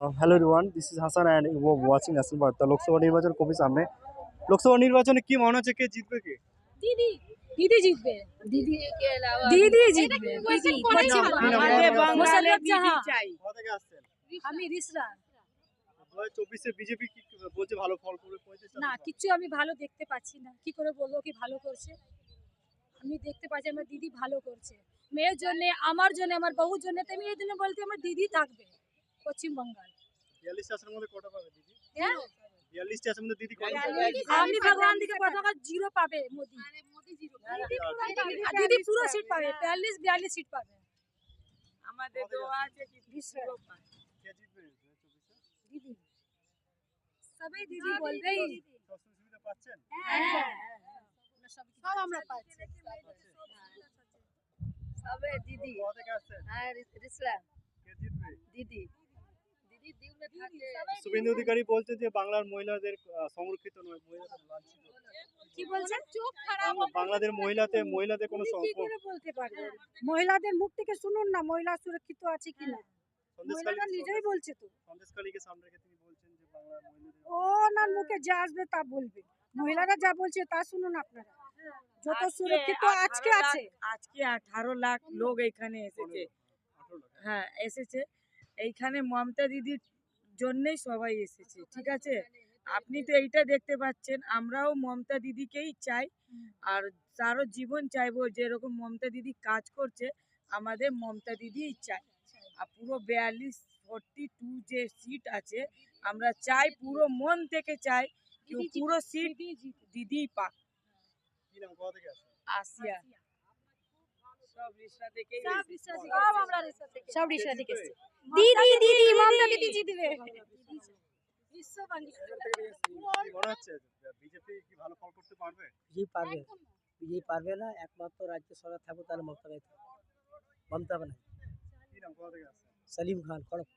Hello everyone this is Hasan and you watching national বার্তা লোকসভা নির্বাচন কবি সামনে লোকসভা নির্বাচনে কি মনে হচ্ছে কে জিতবে কে দিদি দিদি জিতবে দিদি দিদি জিতবে আমি রিসরা চব্বিশে বিজেপি কি বলছে ভালো ফল না কিছু আমি ভালো দেখতে পাচ্ছি না কি করে বলব কি ভালো করছে আমি দেখতে পাচ্ছি আমার দিদি ভালো করছে মেয়ের জন্য আমার জন্য আমার বহুর জন্য তো আমি এই জন্য বলতে আমার দিদি থাকবে পাবে দিদি? হ্যাঁ? ভগবান দিকে পতাকা জিরো পাবে মোদি। আর দিদি পুরো সিট পাবে। বিয়াল্লিশ বিয়াল্লিশ সিট আমাদের দোয়া আছে দিদি। সবাই বলবেই হ্যাঁ সব আমরা পাচ্ছি। সবে আর শুভেন্দু অধিকারী বলছে যে বাংলার মহিলাদের সংরক্ষিত নয় মহিলাদের লাঞ্ছিত। কি বলছেন চোখ বাংলা- বাংলাদেশ মহিলাতে মহিলাদের কোনো সম্পর্ক বলতে পারবেন মহিলাদের মুখ থেকে শুনুন না মহিলা সুরক্ষিত আছে কিনা মহিলারা নিজেই বলছে তো। সন্দেশকালীকে সামনে রেখে তিনি বলছেন যে বাংলার মহিলাদের ও ওনার মুখে যা আসবে তা বলবে। মহিলারা যা বলছে তা শুনুন আপনারা। যত সুরক্ষিত আজকে আছে। আজকে আঠারো লাখ লোক এখানে এসেছে। হ্যাঁ এসেছে। এইখানে মমতা দিদির জন্যই সবাই এসেছে ঠিক আছে? আপনি তো এইটা দেখতে পাচ্ছেন আমরাও মমতা দিদিকেই চাই আর তারও জীবন চাইব যেরকম মমতা দিদি কাজ করছে আমাদের মমতা দিদিই চাই। আর পুরো বিয়াল্লিশ ফর্টি টু যে সিট আছে আমরা চাই পুরো মন থেকে চাই পুরো সিট দিদিই পাক। আসিয়া। সব। রিক্সা থেকে সব আমরা রিক্সা থেকে সব রিক্সা থেকে দিদি দিদি মমতা দিদি। জিতবে বিশ্ব বাংলা হচ্ছে? বিজেপি কি ভালো ফল করতে পারবে? বিজেপি পারবে। বিজেপি পারবে না একমাত্র রাজ্য সরকার থাকবে তাহলে মমতা মমতা বানাই সলিম খান খড়গ।